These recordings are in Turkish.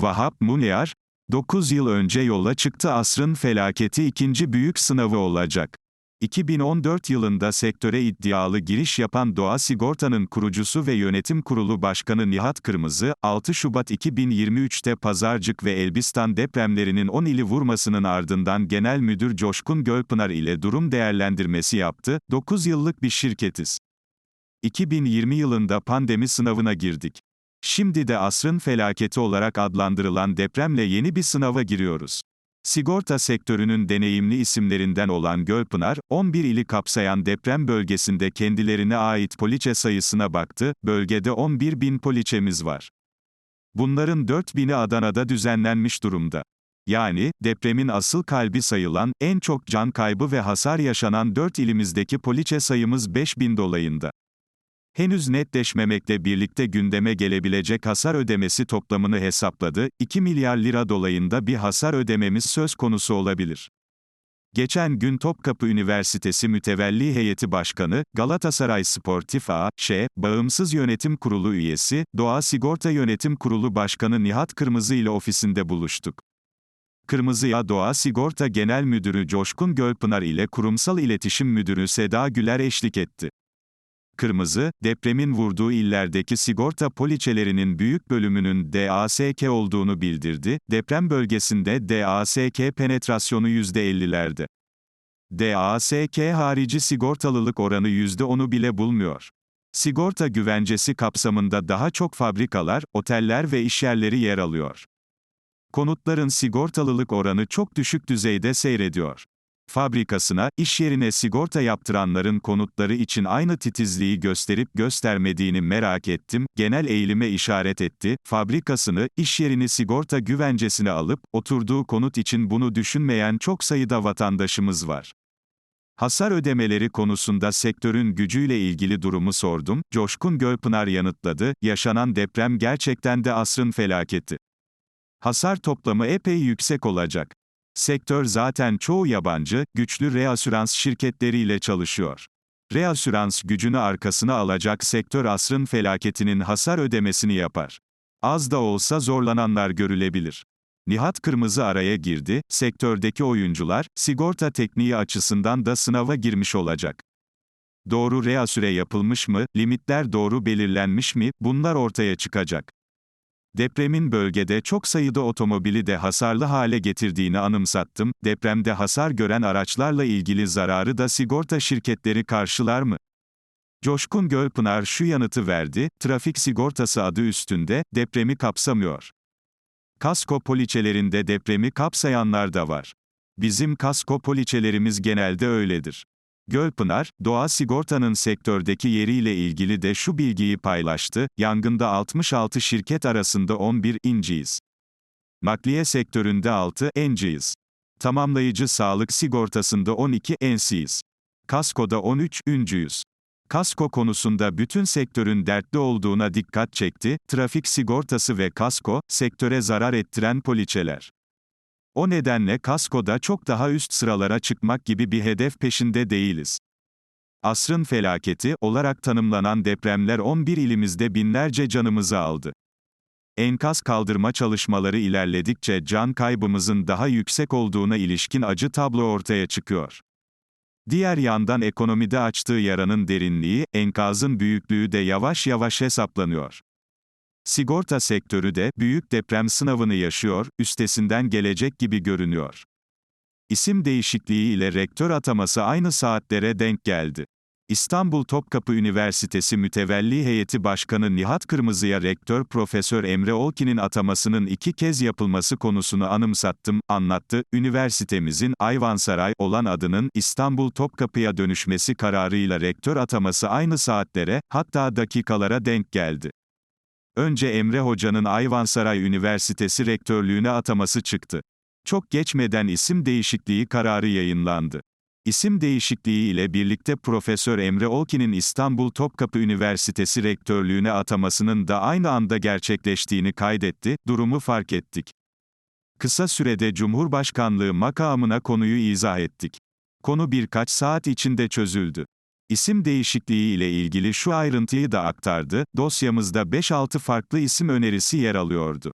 Vahap Munyar, 9 yıl önce yola çıktı asrın felaketi ikinci büyük sınavı olacak. 2014 yılında sektöre iddialı giriş yapan Doğa Sigorta'nın kurucusu ve yönetim kurulu başkanı Nihat Kırmızı, 6 Şubat 2023'te Pazarcık ve Elbistan depremlerinin 10 ili vurmasının ardından Genel Müdür Coşkun Gölpınar ile durum değerlendirmesi yaptı, 9 yıllık bir şirketiz. 2020 yılında pandemi sınavına girdik. Şimdi de asrın felaketi olarak adlandırılan depremle yeni bir sınava giriyoruz. Sigorta sektörünün deneyimli isimlerinden olan Gölpınar, 11 ili kapsayan deprem bölgesinde kendilerine ait poliçe sayısına baktı, bölgede 11 bin poliçemiz var. Bunların 4 bini Adana'da düzenlenmiş durumda. Yani, depremin asıl kalbi sayılan, en çok can kaybı ve hasar yaşanan 4 ilimizdeki poliçe sayımız 5 bin dolayında. Henüz netleşmemekle birlikte gündeme gelebilecek hasar ödemesi toplamını hesapladı, 2 milyar lira dolayında bir hasar ödememiz söz konusu olabilir. Geçen gün Topkapı Üniversitesi Mütevelli Heyeti Başkanı, Galatasaray Sportif A.Ş. Bağımsız Yönetim Kurulu üyesi, Doğa Sigorta Yönetim Kurulu Başkanı Nihat Kırmızı ile ofisinde buluştuk. Kırmızıya Doğa Sigorta Genel Müdürü Coşkun Gölpınar ile Kurumsal İletişim Müdürü Seda Güler eşlik etti. Kırmızı, depremin vurduğu illerdeki sigorta poliçelerinin büyük bölümünün DASK olduğunu bildirdi, deprem bölgesinde DASK penetrasyonu %50'lerde. DASK harici sigortalılık oranı %10'u bile bulmuyor. Sigorta güvencesi kapsamında daha çok fabrikalar, oteller ve işyerleri yer alıyor. Konutların sigortalılık oranı çok düşük düzeyde seyrediyor. Fabrikasına, iş yerine sigorta yaptıranların konutları için aynı titizliği gösterip göstermediğini merak ettim, genel eğilime işaret etti, fabrikasını, iş yerini sigorta güvencesine alıp, oturduğu konut için bunu düşünmeyen çok sayıda vatandaşımız var. Hasar ödemeleri konusunda sektörün gücüyle ilgili durumu sordum, Coşkun Gölpınar yanıtladı, yaşanan deprem gerçekten de asrın felaketi. Hasar toplamı epey yüksek olacak. Sektör zaten çoğu yabancı, güçlü reasürans şirketleriyle çalışıyor. Reasürans gücünü arkasına alacak sektör asrın felaketinin hasar ödemesini yapar. Az da olsa zorlananlar görülebilir. Nihat Kırmızı araya girdi, sektördeki oyuncular, sigorta tekniği açısından da sınava girmiş olacak. Doğru reasüre yapılmış mı, limitler doğru belirlenmiş mi, bunlar ortaya çıkacak. Depremin bölgede çok sayıda otomobili de hasarlı hale getirdiğini anımsattım, depremde hasar gören araçlarla ilgili zararı da sigorta şirketleri karşılar mı? Coşkun Gölpınar şu yanıtı verdi, trafik sigortası adı üstünde, depremi kapsamıyor. Kasko poliçelerinde depremi kapsayanlar da var. Bizim kasko poliçelerimiz genelde öyledir. Gölpınar, Doğa Sigorta'nın sektördeki yeriyle ilgili de şu bilgiyi paylaştı, yangında 66 şirket arasında 11 inciyiz. Nakliye sektöründe 6 enciyiz. Tamamlayıcı sağlık sigortasında 12 ensiyiz. Kaskoda 13 üncüyüz. Kasko konusunda bütün sektörün dertli olduğuna dikkat çekti, trafik sigortası ve kasko, sektöre zarar ettiren poliçeler. O nedenle kaskoda çok daha üst sıralara çıkmak gibi bir hedef peşinde değiliz. Asrın felaketi olarak tanımlanan depremler 11 ilimizde binlerce canımızı aldı. Enkaz kaldırma çalışmaları ilerledikçe can kaybımızın daha yüksek olduğuna ilişkin acı tablo ortaya çıkıyor. Diğer yandan ekonomide açtığı yaranın derinliği, enkazın büyüklüğü de yavaş yavaş hesaplanıyor. Sigorta sektörü de büyük deprem sınavını yaşıyor, üstesinden gelecek gibi görünüyor. İsim değişikliği ile rektör ataması aynı saatlere denk geldi. İstanbul Topkapı Üniversitesi Mütevelli Heyeti Başkanı Nihat Kırmızı'ya rektör Profesör Emre Olkin'in atamasının iki kez yapılması konusunu anımsattım, anlattı. Üniversitemizin Ayvansaray olan adının İstanbul Topkapı'ya dönüşmesi kararıyla rektör ataması aynı saatlere, hatta dakikalara denk geldi. Önce Emre Hoca'nın Ayvansaray Üniversitesi rektörlüğüne ataması çıktı. Çok geçmeden isim değişikliği kararı yayınlandı. İsim değişikliği ile birlikte Profesör Emre Olkin'in İstanbul Topkapı Üniversitesi rektörlüğüne atamasının da aynı anda gerçekleştiğini kaydetti, durumu fark ettik. Kısa sürede Cumhurbaşkanlığı makamına konuyu izah ettik. Konu birkaç saat içinde çözüldü. İsim değişikliği ile ilgili şu ayrıntıyı da aktardı, dosyamızda 5-6 farklı isim önerisi yer alıyordu.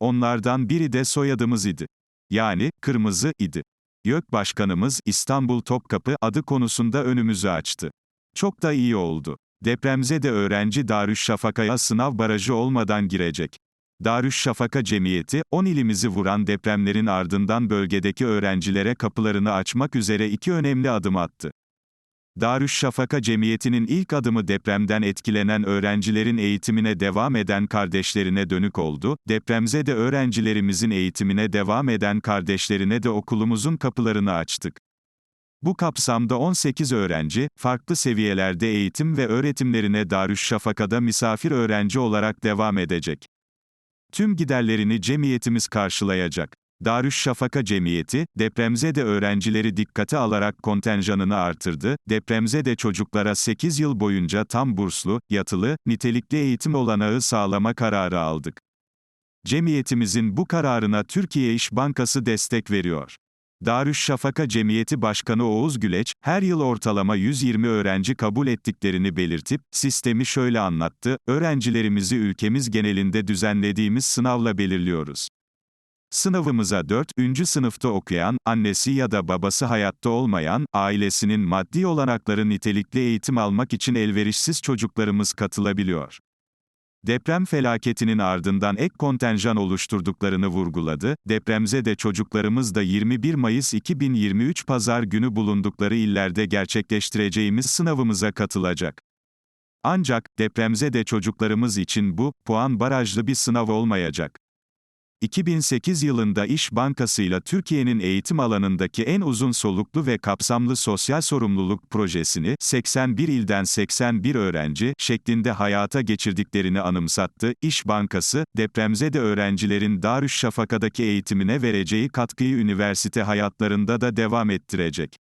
Onlardan biri de soyadımız idi. Yani, kırmızı, idi. YÖK Başkanımız, İstanbul Topkapı adı konusunda önümüzü açtı. Çok da iyi oldu. Depremzede öğrenci Darüşşafaka'ya sınav barajı olmadan girecek. Darüşşafaka Cemiyeti, 10 ilimizi vuran depremlerin ardından bölgedeki öğrencilere kapılarını açmak üzere iki önemli adım attı. Darüşşafaka Cemiyeti'nin ilk adımı depremden etkilenen öğrencilerin eğitimine devam eden kardeşlerine dönük oldu, depremzede öğrencilerimizin eğitimine devam eden kardeşlerine de okulumuzun kapılarını açtık. Bu kapsamda 18 öğrenci, farklı seviyelerde eğitim ve öğretimlerine Darüşşafaka'da misafir öğrenci olarak devam edecek. Tüm giderlerini cemiyetimiz karşılayacak. Darüşşafaka Cemiyeti, depremzede öğrencileri dikkate alarak kontenjanını artırdı, depremzede çocuklara 8 yıl boyunca tam burslu, yatılı, nitelikli eğitim olanağı sağlama kararı aldık. Cemiyetimizin bu kararına Türkiye İş Bankası destek veriyor. Darüşşafaka Cemiyeti Başkanı Oğuz Güleç, her yıl ortalama 120 öğrenci kabul ettiklerini belirtip, sistemi şöyle anlattı, öğrencilerimizi ülkemiz genelinde düzenlediğimiz sınavla belirliyoruz. Sınavımıza 4. sınıfta okuyan, annesi ya da babası hayatta olmayan, ailesinin maddi olanakları nitelikli eğitim almak için elverişsiz çocuklarımız katılabiliyor. Deprem felaketinin ardından ek kontenjan oluşturduklarını vurguladı, depremzede çocuklarımız da 21 Mayıs 2023 Pazar günü bulundukları illerde gerçekleştireceğimiz sınavımıza katılacak. Ancak, depremzede çocuklarımız için bu, puan barajlı bir sınav olmayacak. 2008 yılında İş Bankası ile Türkiye'nin eğitim alanındaki en uzun soluklu ve kapsamlı sosyal sorumluluk projesini 81 ilden 81 öğrenci şeklinde hayata geçirdiklerini anımsattı. İş Bankası, depremzede öğrencilerin Darüşşafaka'daki eğitimine vereceği katkıyı üniversite hayatlarında da devam ettirecek.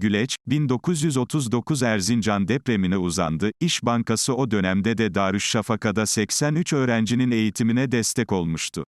Güleç, 1939 Erzincan depremine uzandı, İş Bankası o dönemde de Darüşşafaka'da 83 öğrencinin eğitimine destek olmuştu.